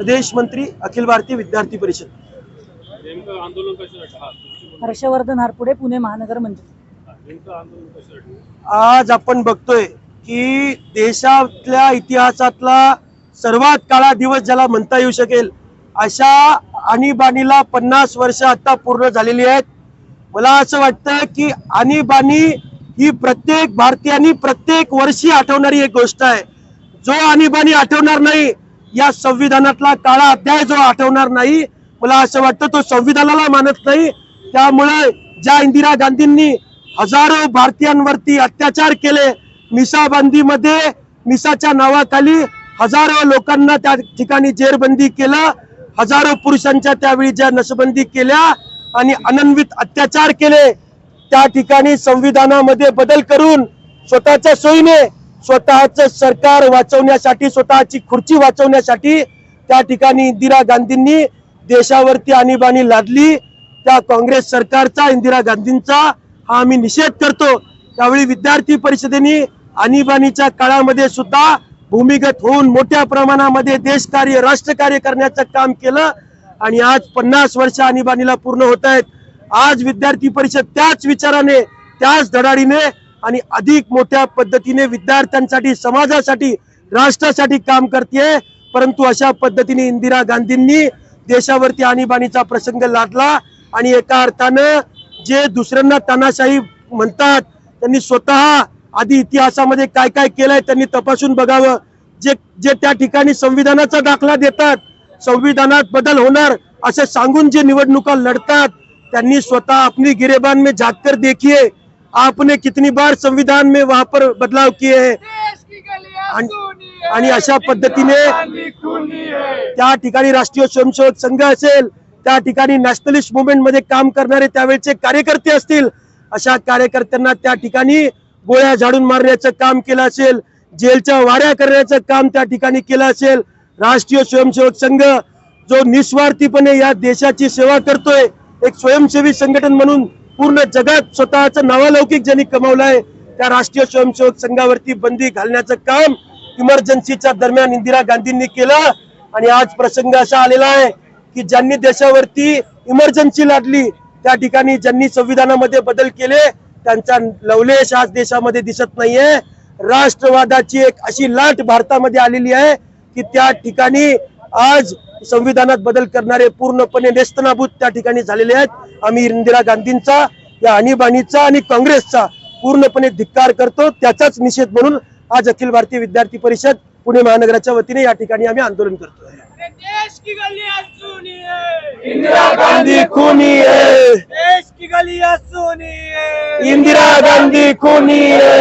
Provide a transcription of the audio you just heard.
प्रदेश मंत्री अखिल भारतीय विद्यार्थी परिषद. हर्षवर्धन हारपुडे पुणे महानगर मंत्री. नेमकं आंदोलन कशासाठी आज आपण बघतोय की देशातल्या इतिहासातला सर्वात काळा दिवस ज्याला म्हणता येऊ शकेल अशा आणीबाणीला पन्नास वर्ष आता पूर्ण झालेली आहेत. मला असं वाटतं की आणीबाणी ही प्रत्येक भारतीयांनी प्रत्येक वर्षी आठवणारी एक गोष्ट आहे. जो आणीबाणी आठवणार नाही या संविधानातला काळा अध्याय जो आठवणार नाही मला असं वाटतं तो संविधानाला मानत नाही. त्यामुळे ज्या इंदिरा गांधींनी हजारो भारतीयांवरती अत्याचार केले मिसाबंदीमध्ये मिसाच्या नावाखाली हजारो लोकांना त्या ठिकाणी जेरबंदी केलं हजारो पुरुषांच्या त्यावेळी ज्या नसबंदी केल्या आणि अनन्वित अत्याचार केले त्या ठिकाणी संविधानामध्ये बदल करून स्वतःच्या सोयीने स्वतःच सरकार वाचवण्यासाठी स्वतःची खुर्ची वाचवण्यासाठी त्या ठिकाणी इंदिरा गांधींनी देशावरती आणीबाणी लादली. त्या काँग्रेस सरकारचा इंदिरा गांधींचा हा आम्ही निषेध करतो. त्यावेळी विद्यार्थी परिषदेने आणीबाणीच्या काळामध्ये सुद्धा भूमिगत होऊन मोठ्या प्रमाणामध्ये देशकार्य राष्ट्रकार्य करण्याचं काम केलं आणि आज पन्नास वर्ष आणीबाणीला पूर्ण होत आहेत. आज विद्यार्थी परिषद त्याच विचाराने त्याच धडाडीने आणि अधिक मोठ्या पद्धतीने विद्यार्थ्यांसाठी समाजासाठी राष्ट्रासाठी काम करते परंतु अशा पद्धतीने इंदिरा गांधींनी देशावरती आणीबाणीचा प्रसंग लादला आणि एका अर्थानं जे दुसऱ्यांना तानाशाही म्हणतात त्यांनी स्वतः आधी इतिहासामध्ये काय काय केलंय त्यांनी तपासून बघावं. जे जे त्या ठिकाणी संविधानाचा दाखला देतात संविधानात बदल होणार असं सांगून जे निवडणुका लढतात त्यांनी स्वतः आपली गिरेबान में झाककर देखिए आपने कितनी बार संविधान में वहां पर बदलाव किए हैं? आणि- अशा पद्धतीने त्या ठिकाणी राष्ट्रीय स्वयंसेवक संघ असेल त्या ठिकाणी नॅशनलिस्ट मुवमेंटमध्ये काम करणारे त्यावेळेचे कार्यकर्ते असतील अशा कार्यकर्त्यांना त्या ठिकाणी गोळ्या झाडून मारण्याचं काम केलं असेल जेलच्या वाऱ्या करण्याचं काम त्या ठिकाणी केलं असेल राष्ट्रीय स्वयंसेवक संघ जो निस्वार्थीपणे या देशाची सेवा करतोय एक स्वयंसेवी संघटन म्हणून पूर्ण जगात स्वतःचं नावालौकिक ज्यांनी कमावलंय त्या राष्ट्रीय स्वयंसेवक संघावरती बंदी घालण्याचं काम इमर्जन्सीच्या दरम्यान इंदिरा गांधींनी केलं. आणि आज प्रसंग असा आलेला आहे की ज्यांनी देशावरती इमर्जन्सी लादली त्या ठिकाणी ज्यांनी संविधानामध्ये बदल केले त्यांचा लवलेश आज देशामध्ये दिसत नाहीये. राष्ट्रवादाची एक अशी लाट भारतामध्ये आलेली आहे की त्या ठिकाणी आज संविधानात बदल करणारे पूर्णपणे नेस्तनाभूत त्या ठिकाणी झालेले आहेत. आम्ही इंदिरा गांधींचा या आणीबाणीचा आणि काँग्रेसचा पूर्णपणे धिक्कार करतो. त्याचाच निषेध म्हणून आज अखिल भारतीय विद्यार्थी परिषद पुणे महानगराच्या वतीने या ठिकाणी आम्ही आंदोलन करतोय. देश की गलियां सुनिए इंदिरा गांधी खूनी है देश की गलियां सुनिए इंदिरा गांधी खूनी है